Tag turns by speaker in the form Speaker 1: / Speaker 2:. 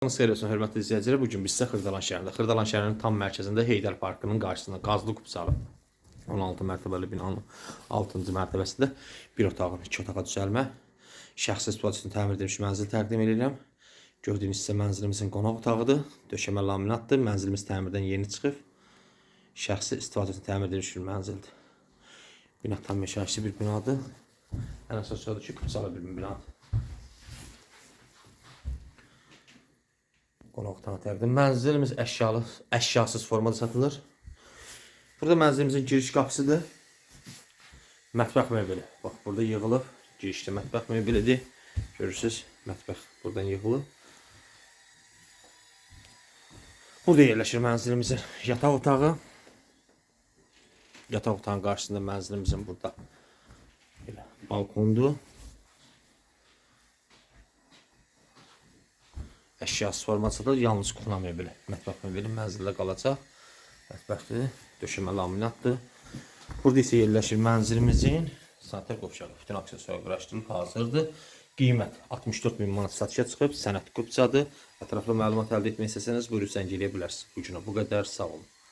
Speaker 1: Xeyir olsun, hörmətli izləyicilər. Bu gün biz sizə Xırdalan şəhərində, Xırdalan şəhərinin tam mərkəzində Heydər Parkının qarşısında qazlı kupsalı 16 mərtəbəli binanın 6-cı mərtəbəsində bir otağın 2 otağa düzəlmə, şəxsi istifadə üçün təmir edilmiş mənzil təqdim edirəm. Gördüyünüz isə mənzilimizin qonaq otağıdır. Döşəmə laminatdır. Mənzilimiz təmirdən yeni çıxıb. Şəxsi istifadə üçün təmir edilmiş bir mənzildir. Bina tam yaşayışlı bir binadır. Ən əsas odur ki, kupsalı bir binadır. Qonaq otağı təqdim. Mənzilimiz əşyalı, əşyasız formada satılır. Burada mənzilimizin giriş qapısıdır. Mətbəx mebeli. Bax, burada yığılıb. Girişdə mətbəx mebelidir. Görürsüz, mətbəx buradan yığılıb. Burada yerləşir mənzilimizin yataq otağı. Yataq otağının qarşısında mənzilimizin burada belə balkondur. Əşyası formasıdır. Yalnız kuxna mebeli, mətbəx mebeli mənzildə qalacaq. Mətbəxdir, döşəmə laminatdır. Burada isə yerləşir mənzilimizin sanitar qovşağı. Bütün aksesuar quraşdırılıb hazırdır. Qiymət 64 min manat satışa çıxıb, sənət qupçadır. Ətraflı məlumat əldə etmək istəsəniz buyurun zəng bilərsiniz. Bu günə bu qədər, sağ olun.